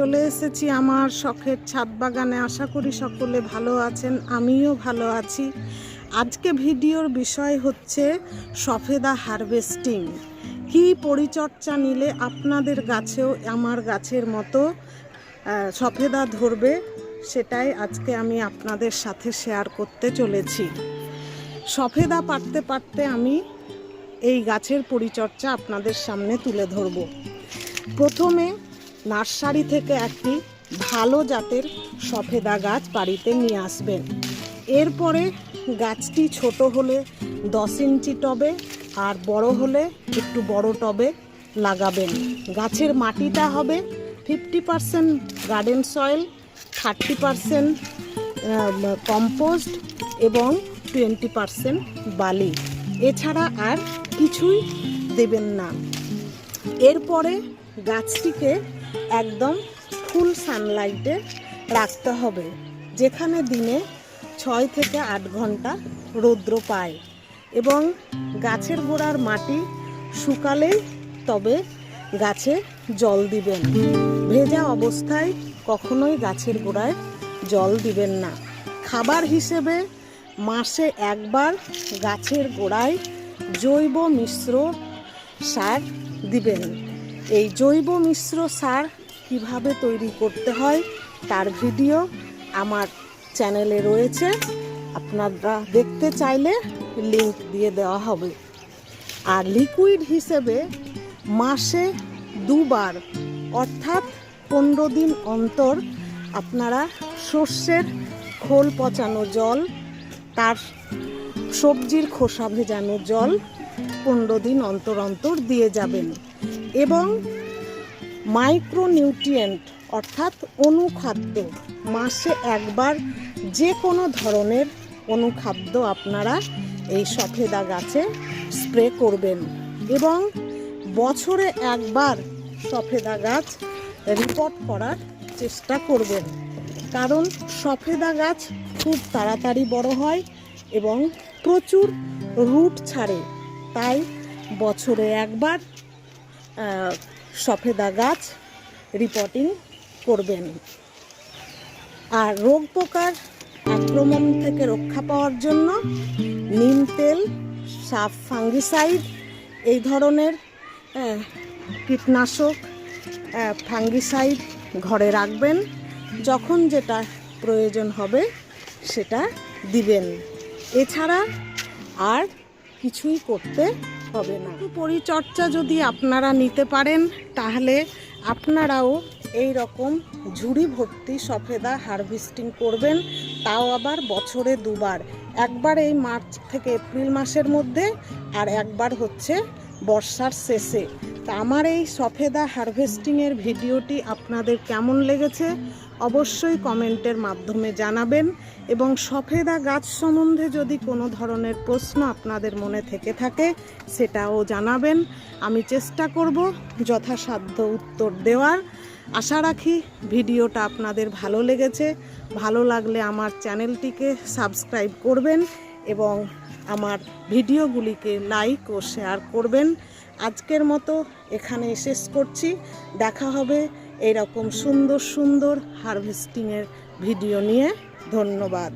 চলে এসেছি আমার শখের ছাদ বাগানে। আশা করি সকলে ভালো আছেন, আমিও ভালো আছি। আজকে ভিডিওর বিষয় হচ্ছে সফেদা হারভেস্টিং। কি পরিচর্যা নিলে আপনাদের গাছেও আমার গাছের মতো সফেদা ধরবে সেটাই আজকে আমি আপনাদের সাথে শেয়ার করতে চলেছি। সফেদা পারতে পারতে আমি এই গাছের পরিচর্যা আপনাদের সামনে তুলে ধরব। প্রথমে নার্সারি থেকে একটি ভালো জাতের সফেদা গাছ বাড়িতে নিয়ে আসবেন। এরপরে গাছটি ছোট হলে দশ ইঞ্চি টবে আর বড় হলে একটু বড় টবে লাগাবেন। গাছের মাটিটা হবে fifty percent garden soil, thirty percent compost এবং টোয়েন্টি পারসেন্ট বালি। এছাড়া আর কিছুই দেবেন না। এরপরে গাছটিকে একদম ফুল সানলাইটে রাখতে হবে, যেখানে দিনে ছয় থেকে আট ঘণ্টা রৌদ্র পায় এবং গাছের গোড়ার মাটি শুকালেই তবে গাছে জল দিবেন। ভেজা অবস্থায় কখনোই গাছের গোড়ায় জল দিবেন না। খাবার হিসেবে মাসে একবার গাছের গোড়ায় জৈব মিশ্র সার দিবেন। এই জৈব মিশ্র সার কীভাবে তৈরি করতে হয় তার ভিডিও আমার চ্যানেলে রয়েছে। আপনারা দেখতে চাইলে লিংক দিয়ে দেওয়া হবে। আর লিকুইড হিসেবে মাসে দুবার, অর্থাৎ পনেরো দিন অন্তর আপনারা শস্যের খোল পচানো জল, তার সবজির খোসা ভেজানো জল পনেরো দিন অন্তর অন্তর দিয়ে যাবেন। এবং মাইক্রোনিউট্রিয়েন্ট, অর্থাৎ অনুখাদ্য, মাসে একবার যে কোনো ধরনের অনুখাদ্য আপনারা এই সফেদা গাছে স্প্রে করবেন। এবং বছরে একবার সফেদা গাছ রিপোর্ট করার চেষ্টা করবেন। কারণ সফেদা গাছ খুব তাড়াতাড়ি বড় হয় এবং প্রচুর রুট ছাড়ে। তাই বছরে একবার সফেদা গাছ রিপোর্টিং করবেন। আর রোগ পোকার আক্রমণ থেকে রক্ষা পাওয়ার জন্য নিম তেল, সাফ ফাঙ্গিসাইড এই ধরনের কীটনাশক ফাঙ্গিসাইড ঘরে রাখবেন। যখন যেটা প্রয়োজন হবে সেটা দিবেন। এছাড়া আর কিছুই করতে হবে না। পরিচর্যা যদি আপনারা নিতে পারেন, তাহলে আপনারাও এই রকম ঝুড়ি ভর্তি সফেদা হারভেস্টিং করবেন, তাও আবার বছরে দুবার। একবার এই মার্চ থেকে এপ্রিল মাসের মধ্যে, আর একবার হচ্ছে বর্ষার শেষে। তা আমার এই সফেদা হারভেস্টিংয়ের ভিডিওটি আপনাদের কেমন লেগেছে অবশ্যই কমেন্টের মাধ্যমে জানাবেন এবং সফেদা গাছ সম্বন্ধে যদি কোনো ধরনের প্রশ্ন আপনাদের মনে থেকে থাকে সেটাও জানাবেন। আমি চেষ্টা করব যথাসাধ্য উত্তর দেওয়ার। আশা রাখি ভিডিওটা আপনাদের ভালো লেগেছে। ভালো লাগলে আমার চ্যানেলটিকে সাবস্ক্রাইব করবেন এবং আমার ভিডিওগুলিকে লাইক ও শেয়ার করবেন। আজকের মতো এখানে শেষ করছি। দেখা হবে এরকম সুন্দর সুন্দর হারভেস্টিংয়ের ভিডিও নিয়ে। ধন্যবাদ।